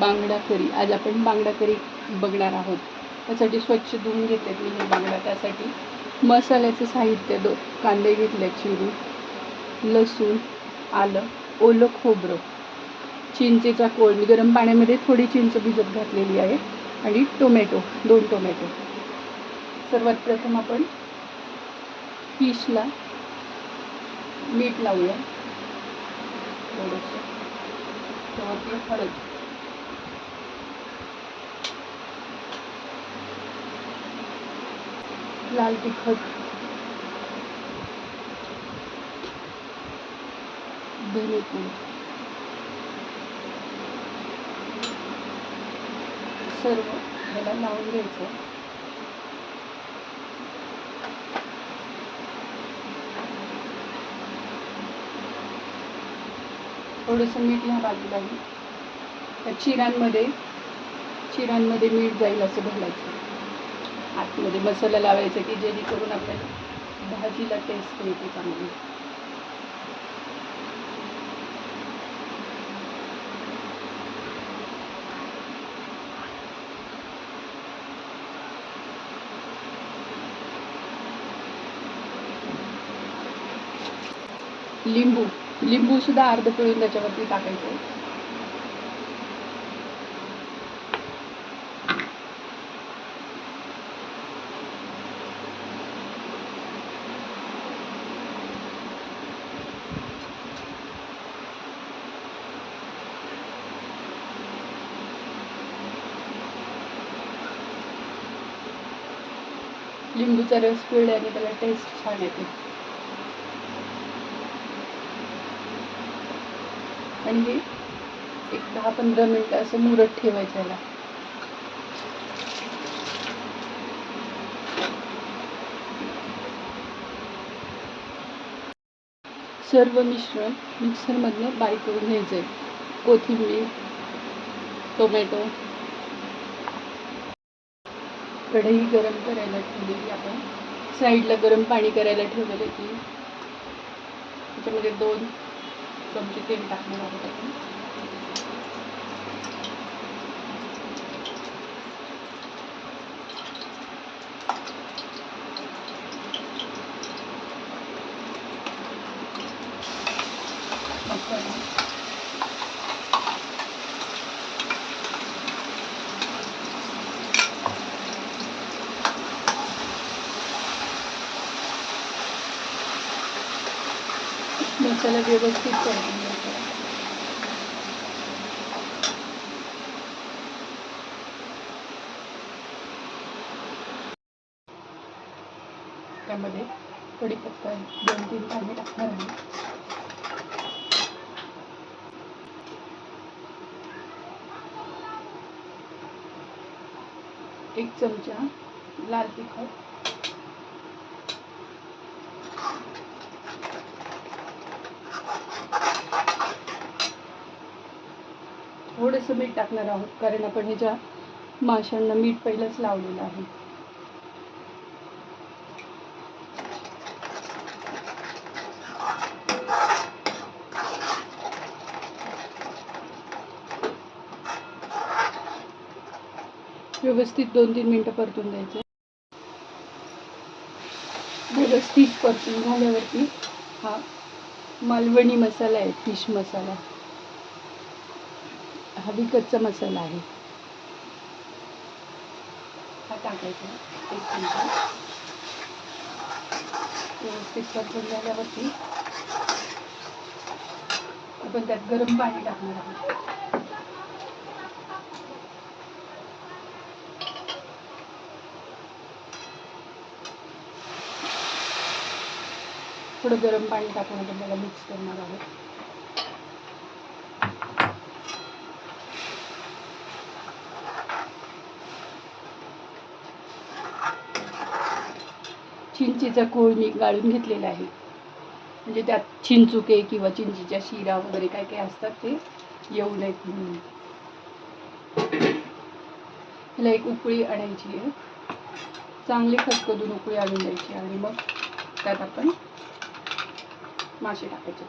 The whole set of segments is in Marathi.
बांगडा करी आज आपण बांगडा करी बघणार आहोत. त्यासाठी स्वच्छ धुवून घेतात मी हे बांगडा. त्यासाठी मसाल्याचं साहित्य दो कांदे घेतले चिरून लसूण आलं ओलं खोबरं. चिंचेचा कोळ मी गरम पाण्यामध्ये थोडी चिंच भिजत घातलेली आहे आणि टोमॅटो दोन टोमॅटो. सर्वात प्रथम आपण फिशला मीठ लावूया. थोडंसं. त्यावरती हळद. लाल तिखट. धनेपूड सर्व ह्याला लावून घ्यायचं. थोडंसं मीठ ह्या बाजूला आहे. त्या चिरांमध्ये चिरांमध्ये मीठ जाईल असं घालायचं. आतमध्ये मसाला लावायचा की जेणेकरून आपल्याला भाजीला टेस्ट येते चांगली. लिंबू लिंबू सुद्धा अर्ध पिळून त्याच्यावरती टाकायचं. लिंबूचा रस पिळल्याने त्याला टेस्ट छान येते. आणि हे एक दहा पंधरा मिनटं असं मुरत ठेवायचं याला. सर्व मिश्रण मिक्सरमधनं बारीक करून घ्यायचं आहे कोथिंबीर टोमॅटो कढई गरम करायला ठेवलेली आपण. साईडला गरम पाणी करायला ठेवलेलं आहे की त्याच्यामध्ये दोन चमचे तेल टाकणार आहोत आपण. मसाला मसाला व्यवस्थित करून घ्यायचा. त्यामध्ये कढीपत्ता दोन तीन पाणी टाकणार आहे. एक चमचा लाल तिखट थोडंसं मीठ टाकणार आहोत कारण आपण ह्याच्या माशांना मीठ पहिलंच लावलेलं आहे. व्यवस्थित दोन तीन मिनटं परतून द्यायचं. व्यवस्थित परतून झाल्यावरती हा मालवणी मसाला आहे फिश मसाला. हा विकतचा मसाला आहे. हा टाकायचा एक चमचा व्यवस्थित परतून झाल्यावरती आपण त्यात गरम पाणी टाकणार आहोत. थोडं गरम पाणी टाकून आपण त्याला मिक्स करणार आहोत. चिंचेचा कोळ मी गाळून घेतलेला आहे. म्हणजे त्यात चिंचुके किंवा चिंचेच्या शिरा वगैरे काय काय असतात ते येऊ नयेत म्हणून. ह्याला एक उकळी आणायची आहे. चांगली खतखदून उकळी आणून द्यायची आणि मग त्यात आपण मासे टाकायचे.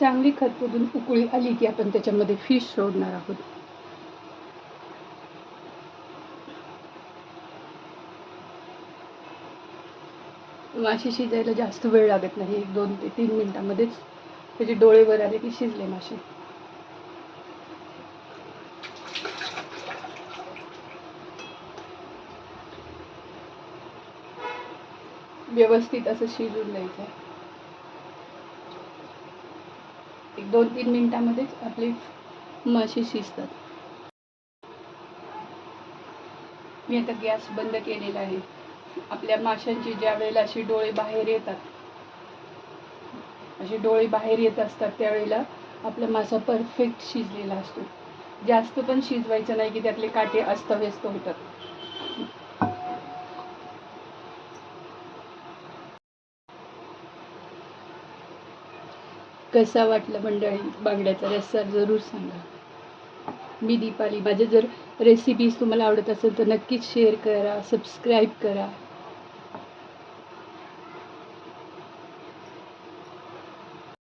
चांगली खतखतून उकळी आली की आपण त्याच्यामध्ये फिश सोडणार आहोत. मासे शिजायला जास्त वेळ लागत नाही. एक दोन ते तीन मिनिटांमध्येच त्याचे डोळे वर आले की शिजले मासे. व्यवस्थित असं शिजून द्यायचं आहे एक दोन तीन मिनटामध्येच आपली मासे शिजतात. मी आता गॅस बंद केलेला आहे. आपल्या माशांची ज्या वेळेला अशी डोळे बाहेर येतात असे डोळे बाहेर येत असतात त्यावेळेला आपला मासा परफेक्ट शिजलेला असतो. जास्त पण शिजवायचं नाही की त्यातले काटे अस्तव्यस्त होतात. कसा वाटला मंडळी बांगड्याचा रस्सा जरूर सांगा. मी दीपाली. माझ्या जर रेसिपीज तुम्हाला आवडत असेल तर नक्कीच शेअर करा सबस्क्राईब करा.